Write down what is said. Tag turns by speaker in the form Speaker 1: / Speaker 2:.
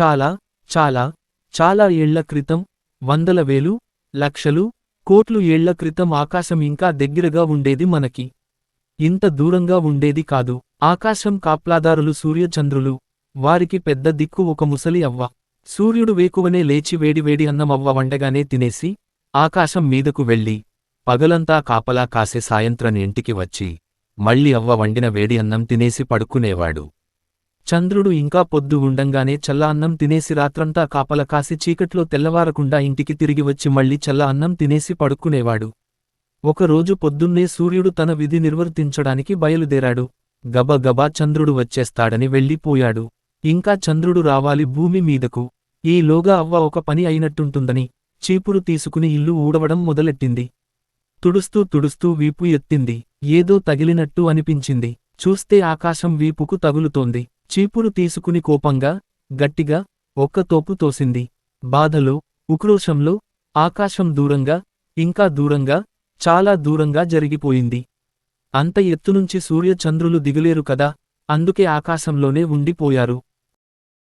Speaker 1: చాలా చాలా చాలా ఏళ్ళ క్రితం వందల వేలు లక్షలు కోట్లు ఏళ్ళ క్రితం ఆకాశం ఇంకా దగ్గరగా ఉండేది మనకి. ఇంత దూరంగా ఉండేది కాదు. ఆకాశం కాప్లాదారులు సూర్యచంద్రులు వారికి పెద్ద దిక్కు ఒక ముసలి అవ్వ. సూర్యుడు వేకువనే లేచి వేడివేడి అన్నం అవ్వ వండగానే తినేసి ఆకాశం మీదకు వెళ్ళి పగలంతా కాపలా కాసే సాయంత్రం ఇంటికి వచ్చి మళ్ళీ అవ్వ వండిన వేడి అన్నం తినేసి పడుకునేవాడు. చంద్రుడు ఇంకా పొద్దు ఉండంగానే చల్ల అన్నం తినేసి రాత్రంతా కాపల కాసి చీకట్లో తెల్లవారకుండా ఇంటికి తిరిగి వచ్చి మళ్ళీ చల్ల అన్నం తినేసి పడుక్కునేవాడు ఒకరోజు పొద్దున్నే సూర్యుడు తన విధి నిర్వర్తించడానికి బయలుదేరాడు. గబగబా చంద్రుడు వచ్చేస్తాడని వెళ్ళిపోయాడు. ఇంకా చంద్రుడు రావాలి భూమి మీదకు. ఈలోగా అవ్వ ఒక పని అయినట్టుంటుందని చీపురు తీసుకుని ఇల్లు ఊడవడం మొదలెట్టింది. తుడుస్తూ తుడుస్తూ వీపు ఎత్తింది. ఏదో తగిలినట్టు అనిపించింది. చూస్తే ఆకాశం వీపుకు తగులుతోంది. చీపురు తీసుకుని కోపంగా గట్టిగా ఒక్క తోపు తోసింది. బాధలో ఉక్రోషంలో ఆకాశం దూరంగా ఇంకా దూరంగా చాలా దూరంగా జరిగిపోయింది. అంత ఎత్తునుంచి సూర్యచంద్రులు దిగులేరు కదా అందుకే ఆకాశంలోనే ఉండిపోయారు.